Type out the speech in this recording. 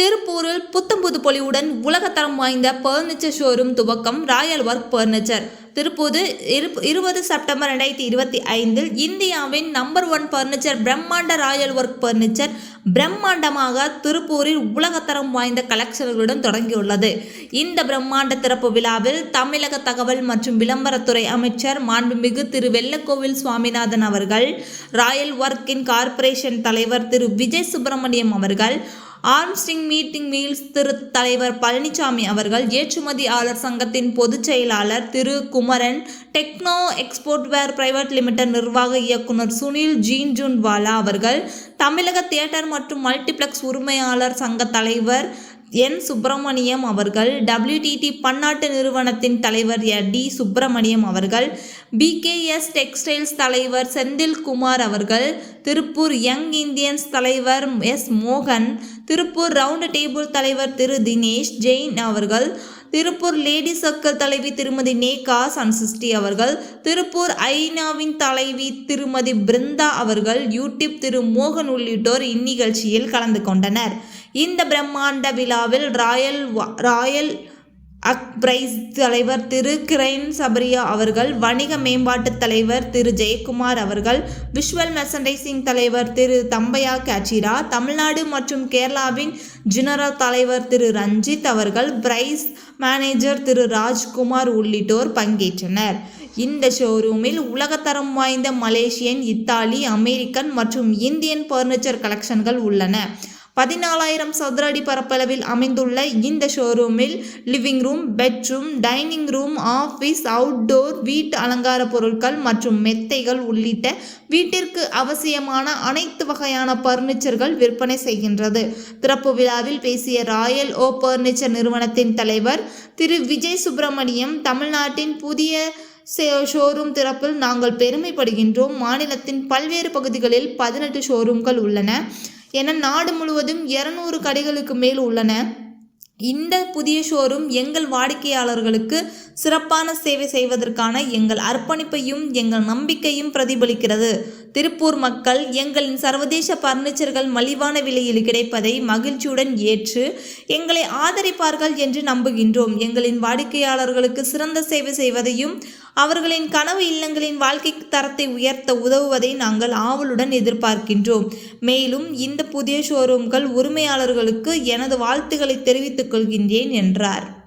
திருப்பூரில் புத்தம்புது பொலிவுடன் உலகத்தரம் வாய்ந்த பர்னிச்சர் ஷோரூம் துவக்கம் ராயல் ஒர்க் பர்னிச்சர் திருப்பூது இரு இருபது செப்டம்பர் ரெண்டாயிரத்தி இருபத்தி ஐந்தில் இந்தியாவின் நம்பர் ஒன் பர்னிச்சர் பிரம்மாண்ட ராயல் ஒர்க் பர்னிச்சர் பிரம்மாண்டமாக திருப்பூரில் உலகத்தரம் வாய்ந்த கலெக்ஷன்களுடன் தொடங்கியுள்ளது. இந்த பிரம்மாண்ட திறப்பு விழாவில் தமிழக தகவல் மற்றும் விளம்பரத்துறை அமைச்சர் மாண்புமிகு திரு வெள்ளக்கோவில் சுவாமிநாதன் அவர்கள் ராயல் ஒர்க்கின் கார்ப்பரேஷன் தலைவர் திரு விஜய் சுப்பிரமணியம் அவர்கள் ஆர்ம்ஸ்டிங் மீட்டிங் மீல்ஸ் திரு தலைவர் பழனிசாமி அவர்கள் ஏற்றுமதியாளர் சங்கத்தின் பொதுச் செயலாளர் திரு Kumaran techno export wear private limited நிர்வாக இயக்குனர் சுனில் ஜீன் ஜூன்வாலா அவர்கள் தமிழக தியேட்டர் மற்றும் மல்டிப்ளெக்ஸ் உரிமையாளர் சங்க தலைவர் என் சுப்பிரமணியம் அவர்கள் டபிள்யூடிடி பன்னாட்டு நிறுவனத்தின் தலைவர் எ டி. சுப்பிரமணியம் அவர்கள் பிகேஎஸ் டெக்ஸ்டைல்ஸ் தலைவர் செந்தில்குமார் அவர்கள் திருப்பூர் யங் இந்தியன்ஸ் தலைவர் எஸ். மோகன் திருப்பூர் ரவுண்ட் டேபிள் தலைவர் திரு. தினேஷ் ஜெயின் அவர்கள் திருப்பூர் லேடி சர்க்கிள் தலைவி திருமதி நேகா சன்சிஸ்டி அவர்கள் திருப்பூர் ஐநாவின் தலைவி திருமதி பிருந்தா அவர்கள் யூடியூப் திரு மோகன் உள்ளிட்டோர் இந்நிகழ்ச்சியில் கலந்து கொண்டனர். இந்த பிரம்மாண்ட விழாவில் ராயல் ராயல் அக்பிரைஸ் தலைவர் திரு கிரைன் சபரியா அவர்கள் வணிக மேம்பாட்டு தலைவர் திரு ஜெயக்குமார் அவர்கள் விஷுவல் மெர்சன்டைசிங் தலைவர் திரு தம்பையா கேச்சிரா தமிழ்நாடு மற்றும் கேரளாவின் ஜெனரல் தலைவர் திரு ரஞ்சித் அவர்கள் பிரைஸ் மேனேஜர் திரு ராஜ்குமார் உள்ளிட்டோர் பங்கேற்றனர். இந்த ஷோரூமில் உலகத்தரம் வாய்ந்த மலேசியன் இத்தாலி அமெரிக்கன் மற்றும் இந்தியன் பர்னிச்சர் கலெக்ஷன்கள் உள்ளன. பதினாலாயிரம் சதுர அடி பரப்பளவில் அமைந்துள்ள இந்த ஷோரூமில் living room bedroom dining room office outdoor வீட்டு அலங்கார பொருட்கள் மற்றும் மெத்தைகள் உள்ளிட்ட வீட்டிற்கு அவசியமான அனைத்து வகையான பர்னிச்சர்கள் விற்பனை செய்கின்றது. திறப்பு விழாவில் பேசிய ராயல் ஓ பர்னிச்சர் நிறுவனத்தின் தலைவர் திரு விஜய் சுப்பிரமணியம் தமிழ்நாட்டின் புதிய ஷோரூம் திறப்பில் நாங்கள் பெருமைப்படுகின்றோம். மாநிலத்தின் பல்வேறு பகுதிகளில் பதினெட்டு ஷோரூம்கள் உள்ளன. என நாடு முழுவதும் இரநூறு கடைகளுக்கு மேல் உள்ளன. இந்த புதிய ஷோரூம் எங்கள் வாடிக்கையாளர்களுக்கு சிறப்பான சேவை செய்வதற்கான எங்கள் அர்ப்பணிப்பையும் எங்கள் நம்பிக்கையும் பிரதிபலிக்கிறது. திருப்பூர் மக்கள் எங்களின் சர்வதேச பர்னிச்சர்கள் மலிவான விலையில் கிடைப்பதை மகிழ்ச்சியுடன் ஏற்று எங்களை ஆதரிப்பார்கள் என்று நம்புகின்றோம். எங்களின் வாடிக்கையாளர்களுக்கு சிறந்த சேவை செய்வதையும் அவர்களின் கனவு இல்லங்களின் வாழ்க்கை தரத்தை உயர்த்த உதவுவதை நாங்கள் ஆவலுடன் எதிர்பார்க்கின்றோம். மேலும் இந்த புதிய ஷோரூம்கள் உரிமையாளர்களுக்கு எனது வாழ்த்துக்களை தெரிவித்துக் கொள்கின்றேன் என்றார்.